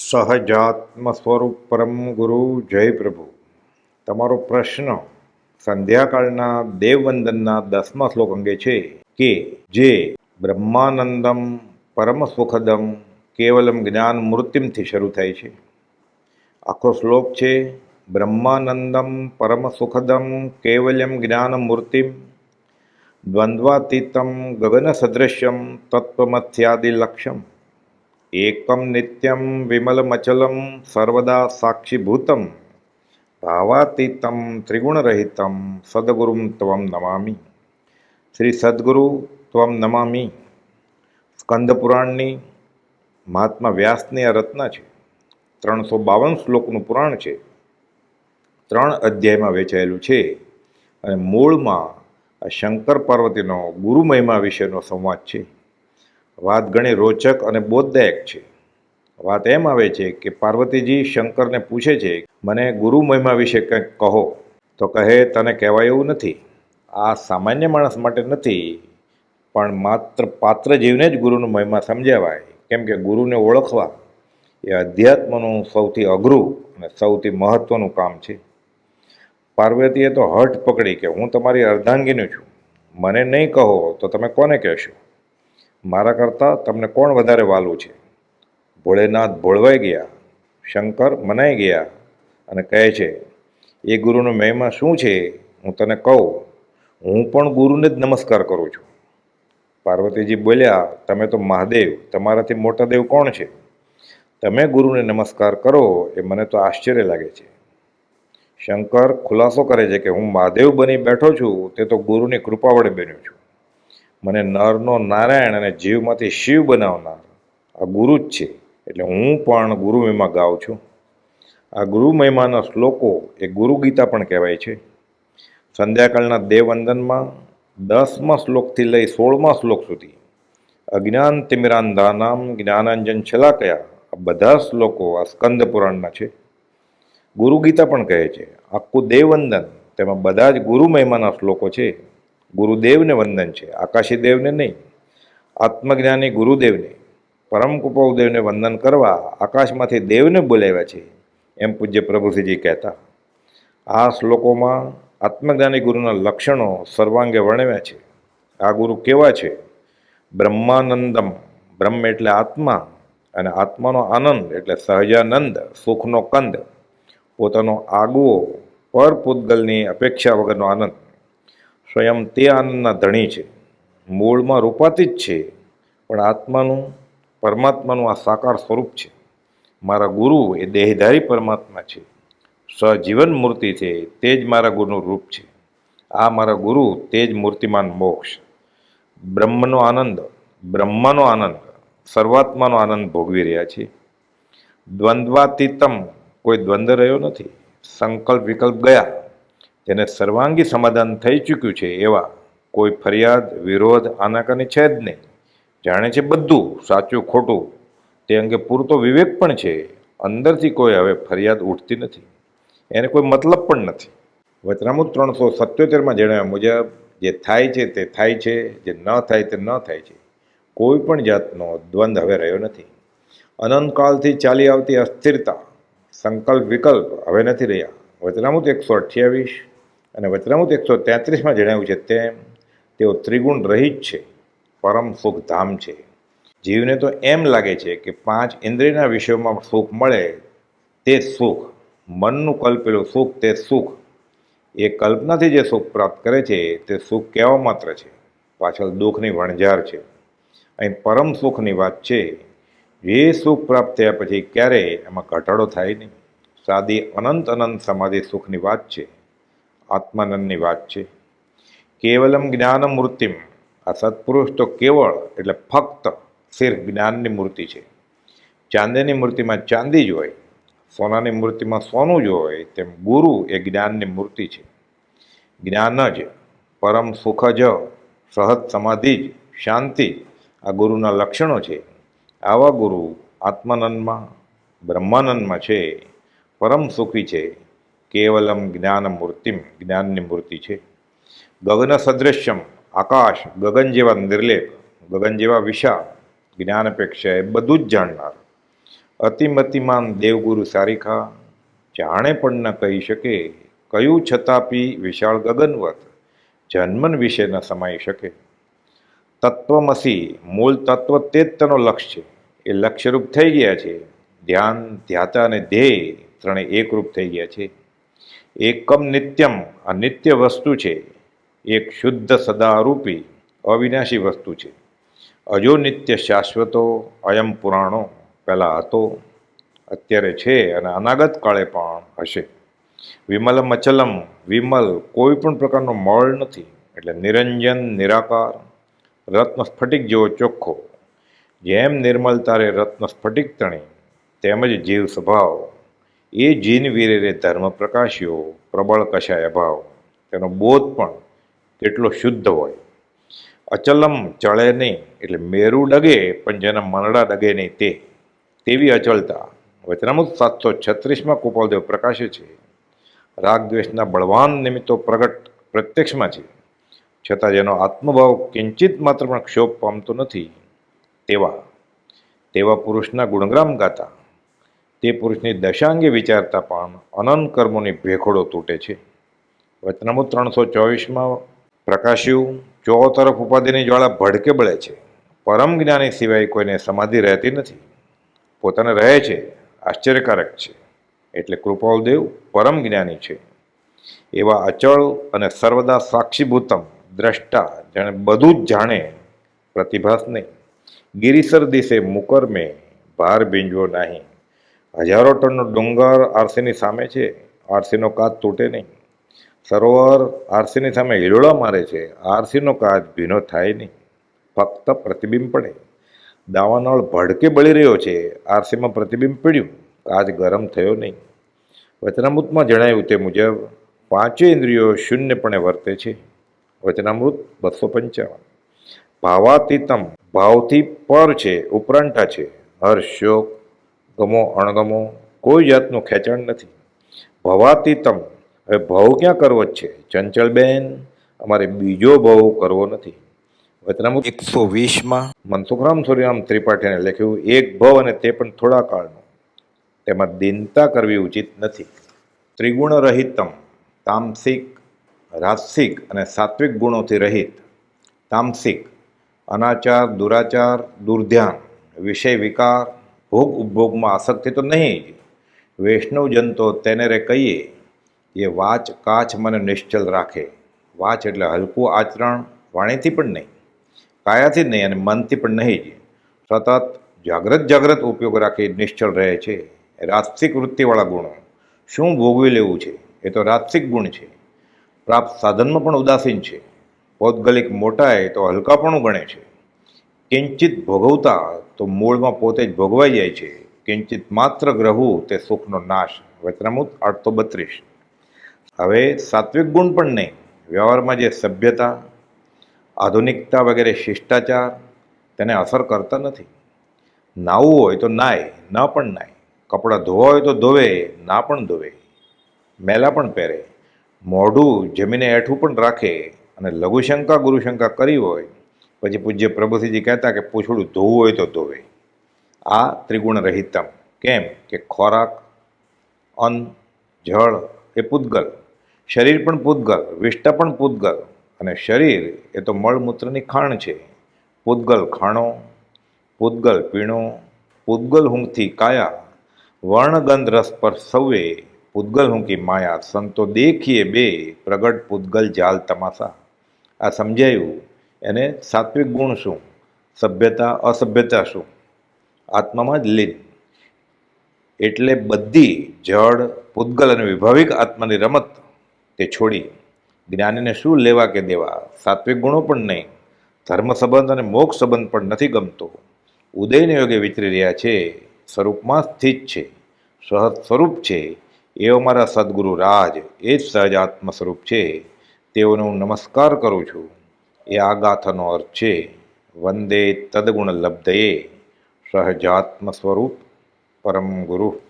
સહજાત્મ સ્વરૂપ પરમ ગુરુ જય પ્રભુ. તમારો પ્રશ્ન સંધ્યાકાળના દેવવંદનના દસમા શ્લોક અંગે છે કે જે બ્રહ્માનંદમ પરમ સુખદમ કેવલમ જ્ઞાન મૂર્તિમથી શરૂ થાય છે. આખો શ્લોક છે બ્રહ્માનંદમ પરમ સુખદમ કેવલમ જ્ઞાન મૂર્તિમ દ્વંદ્વાતીતમ ગગન સદૃશ્યમ તત્વમથ્યાદિ લક્ષ્યમ એકમ નિત્યમ વિમલમચલમ સર્વદા સાક્ષીભૂતમ ભાવાતીતમ ત્રિગુણરહિતમ સદગુરુમ ત્વમ નમામી. શ્રી સદગુરુ ત્વમ નમામી. સ્કંદ પુરાણની મહાત્મા વ્યાસની આ રચના છે. ત્રણસો બાવન શ્લોકનું પુરાણ છે. ત્રણ અધ્યાયમાં વેચાયેલું છે. અને મૂળમાં આ શંકર પાર્વતીનો ગુરુ મહિમા વિશેનો સંવાદ છે. વાત ઘણી રોચક અને બોધદાયક છે. વાત એમ આવે છે કે પાર્વતીજી શંકરને પૂછે છે, મને ગુરુ મહિમા વિશે કંઈક કહો. તો કહે, તને કહેવાય એવું નથી. આ સામાન્ય માણસ માટે નથી, પણ માત્ર પાત્ર જીવને જ ગુરુનું મહિમા સમજાવાય. કેમ કે ગુરુને ઓળખવા એ અધ્યાત્મનું સૌથી અઘરું અને સૌથી મહત્ત્વનું કામ છે. પાર્વતીએ તો હઠ પકડી કે, હું તમારી અર્ધાંગીનું છું. મને નહીં કહો તો તમે કોને કહેશો? મારા કરતાં તમને કોણ વધારે વાલું છે? ભોળેનાથ ભોળવાઈ ગયા, શંકર મનાઈ ગયા અને કહે છે, એ ગુરુનો મહિમા શું છે? હું તને કહું, હું પણ ગુરુને જ નમસ્કાર કરું છું. પાર્વતીજી બોલ્યા, તમે તો મહાદેવ, તમારાથી મોટા દેવ કોણ છે? તમે ગુરુને નમસ્કાર કરો એ મને તો આશ્ચર્ય લાગે છે. શંકર ખુલાસો કરે છે કે હું મહાદેવ બની બેઠો છું, તે તો ગુરુની કૃપા વડે બન્યો છું. મને નરનો નારાયણ અને જીવમાંથી શિવ બનાવનાર. આ ગુરુ જ છે. એટલે હું પણ ગુરુ મહિમા ગાઉં છું. આ ગુરુ મહિમાના શ્લોકો એ ગુરુ ગીતા પણ કહેવાય છે. સંધ્યાકાળના દેવવંદનમાં દસમા શ્લોકથી લઈ સોળમા શ્લોક સુધી અજ્ઞાન તિમિરાંધાનામ જ્ઞાનાંજન છેલ્લા કયા આ બધા શ્લોકો આ સ્કંદ પુરાણના છે. ગુરુ ગીતા પણ કહે છે. આખું દેવવંદન તેમાં બધા જ ગુરુ મહિમાના શ્લોકો છે. ગુરુદેવને વંદન છે. આકાશી દેવને નહીં. આત્મજ્ઞાની ગુરુદેવને. પરમ કુપવદેવને વંદન કરવા આકાશમાંથી દેવને બોલાવ્યા છે. એમ પૂજ્ય પ્રભુશ્રીજી કહેતા. આ શ્લોકોમાં આત્મજ્ઞાની ગુરુના લક્ષણો સર્વાંગે વર્ણવ્યા છે. આ ગુરુ કેવા છે? બ્રહ્માનંદમ. બ્રહ્મ એટલે આત્મા અને આત્માનો આનંદ એટલે સહજાનંદ, સુખનો કંદ. પોતાનો આગવો પર પૂતગલની અપેક્ષા વગરનો આનંદ. સ્વયં તે આનંદના ધણી છે. મૂળમાં રૂપાતી જ છે. પણ આત્માનું, પરમાત્માનું આ સાકાર સ્વરૂપ છે. મારા ગુરુ એ દેહધારી પરમાત્મા છે. સજીવન મૂર્તિ છે તે જ મારા ગુરુનું રૂપ છે. આ મારા ગુરુ તે જ મૂર્તિમાન મોક્ષ. બ્રહ્મનો આનંદ, બ્રહ્માનો આનંદ, સર્વાત્માનો આનંદ ભોગવી રહ્યા છે. દ્વંદ્વાતીતમ કોઈ દ્વંદ્વ રહ્યો નથી. સંકલ્પ વિકલ્પ ગયા. તેને સર્વાંગી સમાધાન થઈ ચૂક્યું છે એવા કોઈ ફરિયાદ, વિરોધ આનાકાની છે જ નહીં. જાણે છે બધું સાચું, ખોટું. તે અંગે પૂરતો વિવેક પણ છે. અંદરથી કોઈ હવે ફરિયાદ ઉઠતી નથી. એને કોઈ મતલબ પણ નથી. વચનામુદ ત્રણસો સત્યોતેરમાં જણાવ્યા મુજબ, જે થાય છે તે થાય છે, જે ન થાય તે ન થાય છે. કોઈ પણ જાતનો દ્વંદ હવે રહ્યો નથી. અનંતકાળથી ચાલી આવતી અસ્થિરતા, સંકલ્પ વિકલ્પ હવે નથી રહ્યા. વચનામુત એકસો અઠ્યાવીસ અને વચનામૃત એકસો તેત્રીસમાં જણાવ્યું છે, તેમ તેઓ ત્રિગુણ રહિત છે, પરમ સુખ ધામ છે. જીવને તો એમ લાગે છે કે પાંચ ઇન્દ્રિયના વિષયોમાં સુખ મળે, તે સુખ. મનનું કલ્પેલું સુખ, તે સુખ. એ કલ્પનાથી જે સુખ પ્રાપ્ત કરે છે, તે સુખ કેવા માત્ર છે. પાછળ દુઃખની વણઝાર છે. અહીં પરમ સુખની વાત છે. જે સુખ પ્રાપ્ત થયા પછી ક્યારેય એમાં ઘટાડો થાય નહીં. સાદી અનંત અનંત સમાધિ સુખની વાત છે. આત્માનંદની વાત છે. કેવલમ જ્ઞાન મૂર્તિમ. આ સત્પુરુષ તો કેવળ, એટલે ફક્ત સિર્ફ જ્ઞાનની મૂર્તિ છે. ચાંદીની મૂર્તિમાં ચાંદી જ હોય, સોનાની મૂર્તિમાં સોનું જ હોય, તેમ ગુરુ એ જ્ઞાનની મૂર્તિ છે. જ્ઞાન જ, પરમ સુખ જ, સહજ સમાધિ જ, શાંતિ, આ ગુરુના લક્ષણો છે. આવા ગુરુ આત્માનંદમાં, બ્રહ્માનંદમાં છે, પરમ સુખી છે. કેવલમ જ્ઞાન મૂર્તિમ જ્ઞાનની મૂર્તિ છે ગગન સદૃશ્યમ આકાશ ગગન જેવા નિર્લેપ ગગન જેવા વિશાળ જ્ઞાન અપેક્ષા એ બધું જ જાણનાર। અતિમતિમાન દેવગુરુ સારીખા, જાણે પણ ન કહી શકે કયું છતાપી વિશાળ ગગનવત, જન્મન વિશે ન સમાઈ શકે। તત્વમસી, મૂળ તત્વ તે જ તેનો લક્ષ્ય છે, એ લક્ષ્યરૂપ થઈ ગયા છે, ધ્યાન, ધ્યાતા અને ધ્યેય ત્રણે એકરૂપ થઈ ગયા છે। એકમ નિત્યમ, આ નિત્ય વસ્તુ છે. એક શુદ્ધ સદારૂપી, અવિનાશી વસ્તુ છે. અજો નિત્ય શાશ્વતો, અયમ પુરાણો પહેલાં હતો, અત્યારે છે અને અનાગત કાળે પણ હશે. વિમલમ અચલમ વિમલ કોઈ પણ પ્રકારનો મળ નથી, એટલે નિરંજન, નિરાકાર રત્ન સ્ફટિક જેવો ચોખ્ખો. જેમ નિર્મલ તારે રત્ન સ્ફટિક તણી તેમજ જીવ સ્વભાવ એ જીન વીરેરે ધર્મ પ્રકાશ્યો, પ્રબળ કશાય અભાવ. તેનો બોધ પણ કેટલો શુદ્ધ હોય. અચલમ ચળે નહીં, એટલે મેરુ ડગે, પણ જેના મનડા ડગે નહીં તે. તેવી અચળતા. વચનામૃત સાતસો છત્રીસમાં ગોપાલદેવ પ્રકાશે છે. રાગ દ્વેષના બળવાન નિમિત્તો પ્રગટ પ્રત્યક્ષમાં છે. છતાં જેનો આત્મભાવ કિંચિત માત્ર પણ ક્ષોભ પામતો નથી, તેવા. તેવા પુરુષના ગુણગ્રામ ગાતા. તે પુરુષની દશાંગે વિચારતા પણ અનંત કર્મોની ભેખોડો તૂટે છે. વચનામૃત ત્રણસો ચોવીસમાં પ્રકાશ્યું ચો તરફ ઉપાધિની જ્વાળા ભડકે બળે છે, પરમ જ્ઞાની સિવાય કોઈને સમાધિ રહેતી નથી. પોતાને રહે છે, આશ્ચર્યકારક છે. એટલે કૃપાલદેવ પરમ જ્ઞાની છે. એવા અચળ અને સર્વદા સાક્ષીભૂતમ દ્રષ્ટા જાણે બધું જ જાણે, પ્રતિભાસ નહીં. ગિરિસર દિશે મુકરમે ભાર ભીંજવો નહીં. હજારો ટનનો ડુંગર આરસીની સામે છે. આરસીનો કાચ તૂટે નહીં. સરોવર આરસીની સામે હિલોળા મારે છે. આરસીનો કાચ ભીનો થાય નહીં. ફક્ત પ્રતિબિંબ પડે. દાવાનળ ભડકે બળી રહ્યો છે. આરસીમાં પ્રતિબિંબ પડ્યું. કાચ ગરમ થયો નહીં. વચનામૃતમાં જણાવ્યું તે મુજબ, પાંચે ઇન્દ્રિયો શૂન્યપણે વર્તે છે. વચનામૃત બસો પંચાવન. ભાવાતીતમ ભાવથી પર છે, ઉપરાંઠા છે. હર્ષ શોક ગમો અણગમો કોઈ જાતનું ખેંચાણ નથી. ભવાતીતમ હવે ભાવ ક્યાં કરવો જ છે? ચંચળબેન અમારે બીજો ભાવ કરવો નથી. વચનામૃત એકસો વીસમાં મનસુખરામ સૂર્યરામ ત્રિપાઠીને લખ્યું એક ભવ અને તે પણ થોડા કાળનો. તેમાં દીનતા કરવી ઉચિત નથી. ત્રિગુણ રહિતમ તામસિક રાસિક અને સાત્વિક ગુણોથી રહિત. તામસિક અનાચાર દુરાચાર દુર્ધ્યાન વિષય વિકાર ભોગ ઉપભોગમાં આસક્તિ તો નહીં જ. વૈષ્ણવ તો તેને રે કહીએ, એ વાચ કાચ મને નિશ્ચલ રાખે. વાચ એટલે હલકું આચરણ, વાણીથી પણ નહીં, કાયાથી જ નહીં અને મનથી પણ નહીં જ. સતત જાગ્રત જાગ્રત ઉપયોગ રાખી નિશ્ચળ રહે છે. રાત્સિક વૃત્તિવાળા ગુણો. શું ભોગવી લેવું છે? એ તો રાત્સિક ગુણ છે. પ્રાપ્ત સાધનમાં પણ ઉદાસીન છે. પૌદ્ગલિક મોટાએ તો હલકાપણું ગણે છે. કિંચિત ભોગવતા તો મૂળમાં પોતે જ ભોગવાઈ જાય છે. કિંચિત માત્ર ગ્રહવું તે સુખનો નાશ. વચનામૃત આઠસો બત્રીસ. હવે સાત્વિક ગુણ પણ નહીં. વ્યવહારમાં જે સભ્યતા, આધુનિકતા વગેરે શિષ્ટાચાર તેને અસર કરતા નથી. નાવું હોય તો નાય, ન પણ નાય. કપડાં ધોવા હોય તો ધોવે, ના પણ ધોવે. મેલા પણ પહેરે. મોઢું જમીને એઠું પણ રાખે અને લઘુશંકા ગુરુશંકા કરી હોય પછી પૂજ્ય પ્રભુસિંહજી કહેતા કે પૂછડું ધોવું હોય તો ધોવે. આ ત્રિગુણ રહિતમ કેમ? કે ખોરાક, અન્ન, જળ એ પૂતગલ. શરીર પણ પૂતગલ વિષ્ટ પણ પૂતગલ. અને શરીર એ તો મળમૂત્રની ખાણ છે. પૂતગલ ખાણો, પૂતગલ પીણો, પૂતગલ હુંકથી કાયા. વર્ણગંધ રસ પર સૌએ પૂતગલ હુંકી માયા. સંતો દેખીએ બે પ્રગટ પૂતગલ જાલ તમાસા. આ સમજાયું? એને સાત્વિક ગુણ શું? સભ્યતા, અસભ્યતા શું? આત્મામાં જ લીન. એટલે બધી જળ પૂતગલ અને વિભાવિક આત્માની રમત તે છોડી જ્ઞાનીને શું લેવા કે દેવા? સાત્વિક ગુણો પણ નહીં. ધર્મ સંબંધ અને મોક્ષ સંબંધ પણ નથી ગમતો. ઉદયને યોગે વિચરી રહ્યા છે. સ્વરૂપમાં સ્થિત છે. સહજ સ્વરૂપ છે. એવો મારા સદગુરુ રાજ. એ જ સહજ આત્મ સ્વરૂપ છે. તેઓને હું નમસ્કાર કરું છું. એ આ ગાથાનો અર્થ છે. વંદે તદગુણ લબ્ધયે. સહજાત્મ સ્વરૂપ પરમ ગુરુ.